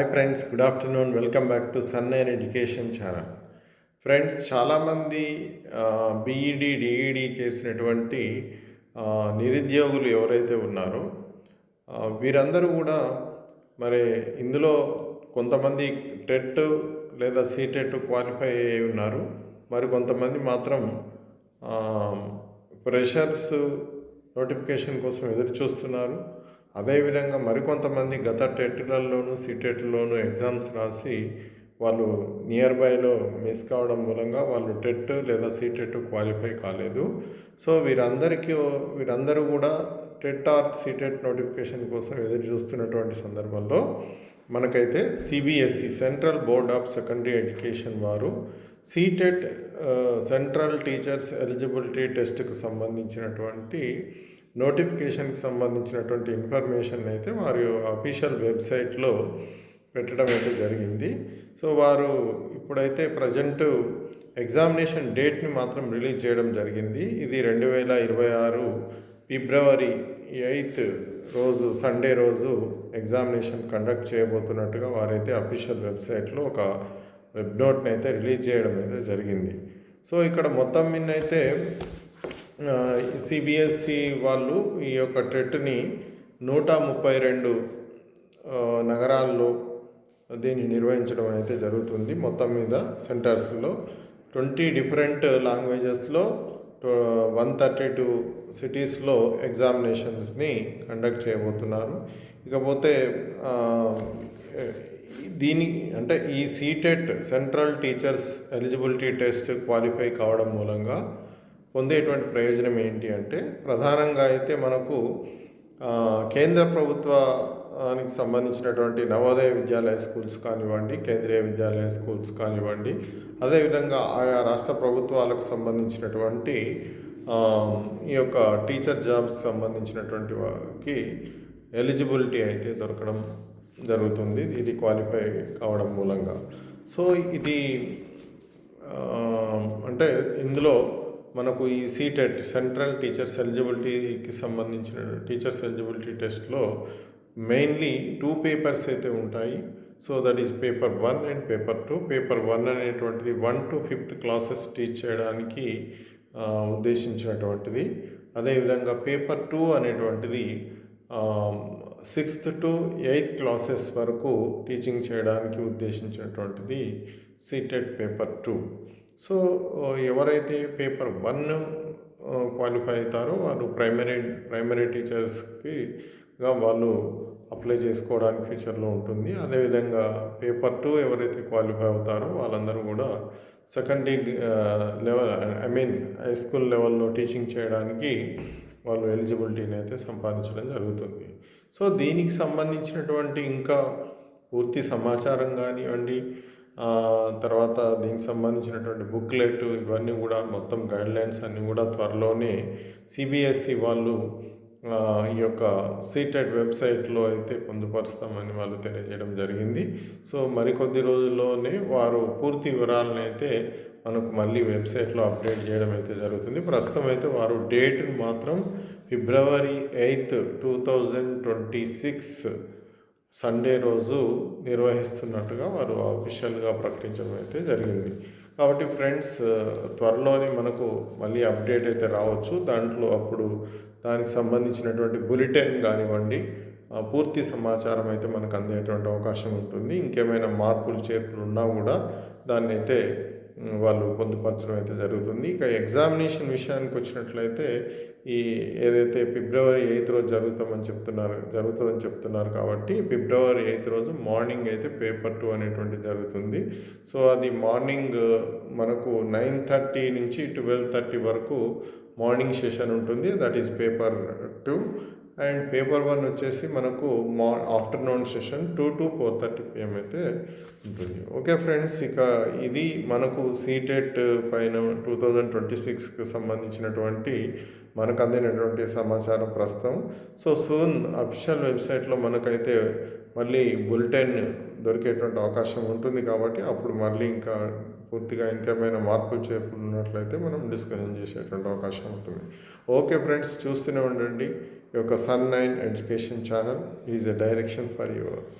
Hi friends good afternoon welcome back to sun and education channel friends చాలామంది BEd DEd చేసినటువంటి నిరుద్యోగులు ఎవరైతే ఉన్నారో వీరందరూ కూడా మరి ఇందులో కొంతమంది టెట్ లేదా సీటెట్ క్వాలిఫై అయి ఉన్నారు. మరి కొంతమంది మాత్రం ప్రెషర్స్ నోటిఫికేషన్ కోసం ఎదురు చూస్తున్నారు. అదేవిధంగా మరికొంతమంది గత టెట్లలోను సీటెట్లోను ఎగ్జామ్స్ రాసి వాళ్ళు నియర్ బైలో మిస్ కావడం మూలంగా వాళ్ళు టెట్ లేదా సీటెట్ క్వాలిఫై కాలేదు. సో వీరందరికీ వీరందరూ కూడా టెట్ ఆర్ సీటెట్ నోటిఫికేషన్ కోసం ఎదురు చూస్తున్నటువంటి సందర్భంలో మనకైతే CBSE central board of secondary education వారు సీటెట్ సెంట్రల్ టీచర్స్ ఎలిజిబిలిటీ టెస్ట్కు సంబంధించినటువంటి నోటిఫికేషన్కి సంబంధించినటువంటి ఇన్ఫర్మేషన్ అయితే వారి అఫీషియల్ వెబ్సైట్లో పెట్టడం అయితే జరిగింది. సో వారు ఇప్పుడైతే ప్రజెంట్ ఎగ్జామినేషన్ డేట్ని మాత్రం రిలీజ్ చేయడం జరిగింది. ఇది రెండు వేల ఇరవై ఆరు ఫిబ్రవరి ఎయిత్ రోజు సండే రోజు ఎగ్జామినేషన్ కండక్ట్ చేయబోతున్నట్టుగా వారైతే అఫీషియల్ వెబ్సైట్లో ఒక వెబ్ నోట్ని అయితే రిలీజ్ చేయడం అయితే జరిగింది. సో ఇక్కడ మొత్తం మీద అయితే సిబిఎస్సి వాళ్ళు ఈ యొక్క టెట్ని నూట ముప్పై రెండు నగరాల్లో దీన్ని నిర్వహించడం అయితే జరుగుతుంది. మొత్తం మీద సెంటర్స్లో ట్వంటీ డిఫరెంట్ లాంగ్వేజెస్లో వన్ థర్టీ టూ సిటీస్లో ఎగ్జామినేషన్స్ని కండక్ట్ చేయబోతున్నారు. ఇకపోతే దీని అంటే ఈ CTET central teachers eligibility test qualify కావడం మూలంగా పొందేటువంటి ప్రయోజనం ఏంటి అంటే ప్రధానంగా అయితే మనకు కేంద్ర ప్రభుత్వానికి సంబంధించినటువంటి నవోదయ విద్యాలయ స్కూల్స్ కానివ్వండి కేంద్రీయ విద్యాలయ స్కూల్స్ కానివ్వండి అదేవిధంగా ఆయా రాష్ట్ర ప్రభుత్వాలకు సంబంధించినటువంటి ఈ యొక్క టీచర్ జాబ్స్ సంబంధించినటువంటి వారికి ఎలిజిబిలిటీ అయితే దొరకడం జరుగుతుంది. ఇది క్వాలిఫై కావడం మూలంగా. సో ఇది అంటే ఇందులో మనకు ఈ సీటెట్ సెంట్రల్ టీచర్స్ ఎలిజిబిలిటీకి సంబంధించిన టీచర్స్ ఎలిజిబిలిటీ టెస్ట్లో మెయిన్లీ టూ పేపర్స్ అయితే ఉంటాయి. So that is paper one and paper two. Paper one అనేటువంటిది one to fifth classes teach చేయడానికి ఉద్దేశించినటువంటిది. అదేవిధంగా పేపర్ టూ అనేటువంటిది సిక్స్త్ టు ఎయిత్ క్లాసెస్ వరకు టీచింగ్ చేయడానికి ఉద్దేశించినటువంటిది సీటెడ్ పేపర్ టూ. సో ఎవరైతే పేపర్ వన్ క్వాలిఫై అవుతారో వాళ్ళు ప్రైమరీ ప్రైమరీ టీచర్స్కి వాళ్ళు అప్లై చేసుకోవడానికి ఫ్యూచర్లో ఉంటుంది. అదేవిధంగా పేపర్ టూ ఎవరైతే క్వాలిఫై అవుతారో వాళ్ళందరూ కూడా secondary level I mean high school లెవెల్లో టీచింగ్ చేయడానికి వాళ్ళు ఎలిజిబిలిటీని అయితే సంపాదించడం జరుగుతుంది. సో దీనికి సంబంధించినటువంటి ఇంకా పూర్తి సమాచారం కానివ్వండి తర్వాత దీనికి సంబంధించినటువంటి బుక్లెట్ ఇవన్నీ కూడా మొత్తం గైడ్లైన్స్ అన్నీ కూడా త్వరలోనే సిబిఎస్ఈ వాళ్ళు ఈ యొక్క సీటెడ్ వెబ్సైట్లో అయితే పొందుపరుస్తామని వాళ్ళు తెలియజేయడం జరిగింది. సో మరికొద్ది రోజుల్లోనే వారు పూర్తి వివరాలను అయితే మనకు మళ్ళీ వెబ్సైట్లో అప్డేట్ చేయడం అయితే జరుగుతుంది. ప్రస్తుతం అయితే వారు డేట్ని మాత్రం February eighth two thousand twenty six Sunday రోజు నిర్వహిస్తున్నట్టుగా వారు అఫీషియల్గా ప్రకటించడం అయితే జరిగింది. కాబట్టి ఫ్రెండ్స్ త్వరలోనే మనకు మళ్ళీ అప్డేట్ అయితే రావచ్చు. దాంట్లో అప్పుడు దానికి సంబంధించినటువంటి బులెటిన్ కానివ్వండి పూర్తి సమాచారం అయితే మనకు అందేటువంటి అవకాశం ఉంటుంది. ఇంకేమైనా మార్పులు చేర్పులు ఉన్నా కూడా దాన్ని అయితే వాళ్ళు పొందుపరచడం అయితే జరుగుతుంది. ఇక ఎగ్జామినేషన్ విషయానికి వచ్చినట్లయితే ఈ ఏదైతే ఫిబ్రవరి ఎయిత్ రోజు జరుగుతామని చెప్తున్నారు జరుగుతుందని చెప్తున్నారు కాబట్టి ఫిబ్రవరి ఎయిత్ రోజు మార్నింగ్ అయితే పేపర్ టూ అనేటువంటి జరుగుతుంది. సో అది మార్నింగ్ మనకు నైన్ థర్టీ నుంచి ట్వెల్వ్ థర్టీ వరకు మార్నింగ్ సెషన్ ఉంటుంది. That is paper two. And paper one వచ్చేసి మనకు మా afternoon session two to four thirty PM అయితే ఉంటుంది. ఓకే ఫ్రెండ్స్ ఇక ఇది మనకు సీటెట్ పైన టూ థౌజండ్ ట్వంటీ సిక్స్కి సంబంధించినటువంటి మనకు అందినటువంటి సమాచారం ప్రస్తుతం. సో సూన్ అఫీషియల్ వెబ్సైట్లో మనకైతే మళ్ళీ బులెటిన్ దొరికేటువంటి అవకాశం ఉంటుంది కాబట్టి అప్పుడు మళ్ళీ ఇంకా పూర్తిగా ఇంకేమైనా మార్పులు చేర్పులు ఉన్నట్లయితే మనం డిస్కషన్ చేసేటువంటి అవకాశం ఉంటుంది. ఓకే ఫ్రెండ్స్ చూస్తూనే ఉండండి. ఈ యొక్క sun nine education channel is a direction for yours.